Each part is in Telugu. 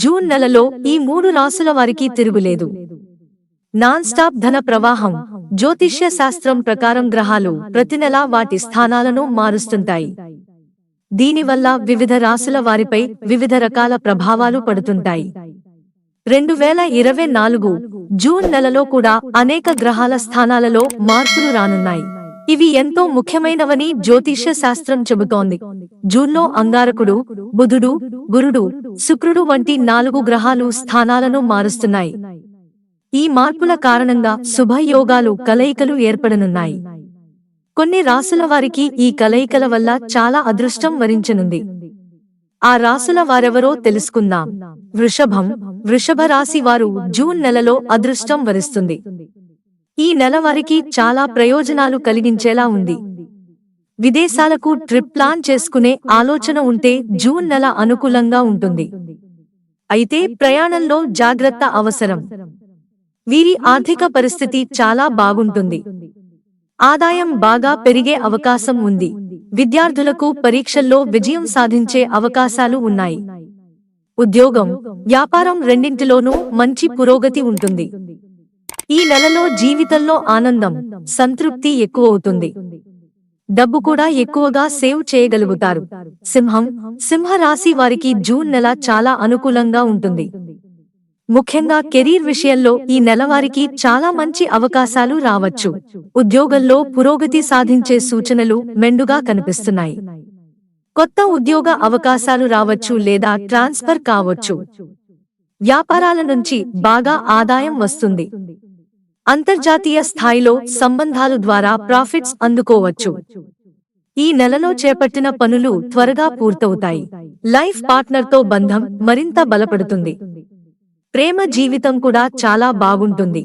జూన్ నెలలో ఈ మూడు రాసుల వారికి తిరుగులేదు. నాన్ స్టాప్ ధన ప్రవాహం జ్యోతిష్య శాస్త్రం ప్రకారం గ్రహాలు ప్రతి నెలా వాటి స్థానాలను మారుస్తుంటాయి. దీనివల్ల వివిధ రాసుల వారిపై వివిధ రకాల ప్రభావాలు పడుతుంటాయి. రెండు వేల ఇరవై నాలుగు జూన్ నెలలో కూడా అనేక గ్రహాల స్థానాలలో మార్పులు రానున్నాయి. ఇవి ఎంతో ముఖ్యమైనవని జ్యోతిష్య శాస్త్రం చెబుతోంది. జూన్లో అంగారకుడు బుధుడు గురుడు శుక్రుడు వంటి నాలుగు గ్రహాలు స్థానాలను మారుస్తున్నాయి. ఈ మార్పుల కారణంగా శుభయోగాలు కలయికలు ఏర్పడనున్నాయి. కొన్ని రాసుల వారికి ఈ కలయికల వల్ల చాలా అదృష్టం వరించనుంది. ఆ రాసుల వారెవరో తెలుసుకుందాం. వృషభం వృషభ రాశి వారు జూన్ నెలలో అదృష్టం వరిస్తుంది. ఈ నెల వారికి చాలా ప్రయోజనాలు కలిగించేలా ఉంది. విదేశాలకు ట్రిప్ ప్లాన్ చేసుకునే ఆలోచన ఉంటే జూన్ నెల అనుకూలంగా ఉంటుంది. అయితే ప్రయాణంలో జాగ్రత్త అవసరం. వీరి ఆర్థిక పరిస్థితి చాలా బాగుంటుంది. ఆదాయం బాగా పెరిగే అవకాశం ఉంది. విద్యార్థులకు పరీక్షల్లో విజయం సాధించే అవకాశాలు ఉన్నాయి. ఉద్యోగం వ్యాపారం రెండింటిలోనూ మంచి పురోగతి ఉంటుంది. ఈ నెలలో జీవితంలో ఆనందం సంతృప్తి ఎక్కువ అవుతుంది డబ్బు కూడా ఎక్కువగా సేవ్ చేయగలుగుతారు. సింహం సింహ రాశి వారికి జూన్ నెల చాలా అనుకూలంగా ఉంటుంది. ముఖ్యంగా కెరీర్ విషయంలో ఈ నెలవారికి చాలా మంచి అవకాశాలు రావచ్చు. ఉద్యోగంలో పురోగతి సాధించే సూచనలు మెండుగా కనిపిస్తున్నాయి. కొత్త ఉద్యోగ అవకాశాలు రావచ్చు లేదా ట్రాన్స్ఫర్ కావచ్చు. వ్యాపారాల నుంచి బాగా ఆదాయం వస్తుంది. అంతర్జాతీయ స్థాయిలో సంబంధాలు ద్వారా ప్రాఫిట్స్ అందుకోవచ్చు. ఈ నెలలో చేపట్టిన పనులు త్వరగా పూర్తవుతాయి. లైఫ్ పార్ట్నర్తో బంధం మరింత బలపడుతుంది. ప్రేమ జీవితం కూడా చాలా బాగుంటుంది.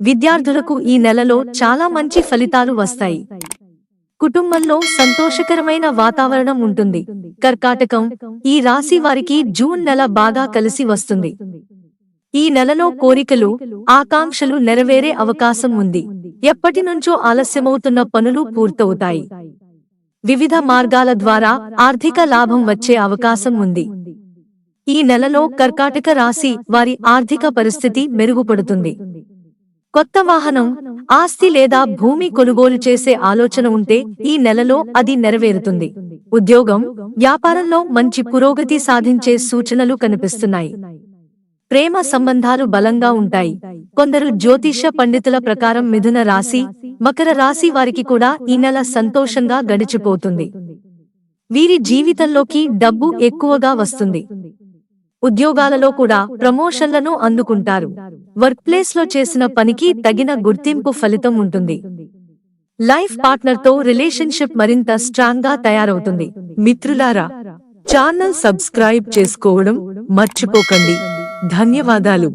విద్యార్థులకు ఈ నెలలో చాలా మంచి ఫలితాలు వస్తాయి. కుటుంబంలో సంతోషకరమైన వాతావరణం ఉంటుంది. కర్కాటకం ఈ రాశి వారికి జూన్ నెల బాగా కలిసి వస్తుంది. ఈ నెలలో కోరికలు ఆకాంక్షలు నెరవేరే అవకాశం ఉంది. ఎప్పటి నుంచో ఆలస్యమవుతున్న పనులు పూర్తవుతాయి. వివిధ మార్గాల ద్వారా ఆర్థిక లాభం వచ్చే అవకాశం ఉంది. ఈ నెలలో కర్కాటక రాశి వారి ఆర్థిక పరిస్థితి మెరుగుపడుతుంది. కొత్త వాహనం ఆస్తి లేదా భూమి కొనుగోలు చేసే ఆలోచన ఉంటే ఈ నెలలో అది నెరవేరుతుంది. ఉద్యోగం వ్యాపారంలో మంచి పురోగతి సాధించే సూచనలు కనిపిస్తున్నాయి. ప్రేమ సంబంధాలు బలంగా ఉంటాయి. కొందరు జ్యోతిష పండితుల ప్రకారం మిథున రాశి మకర రాశి వారికి కూడా ఈ నెల సంతోషంగా గడిచిపోతుంది. వీరి జీవితంలోకి డబ్బు ఎక్కువగా వస్తుంది. ఉద్యోగాలలో కూడా ప్రమోషన్లను అందుకుంటారు. వర్క్ ప్లేస్లో చేసిన పనికి తగిన గుర్తింపు ఫలితం ఉంటుంది. లైఫ్ పార్ట్నర్తో రిలేషన్షిప్ మరింత స్ట్రాంగ్గా తయారవుతుంది. మిత్రులారా ఛానల్ సబ్స్క్రైబ్ చేసుకోవడం మర్చిపోకండి. ధన్యవాదాలు.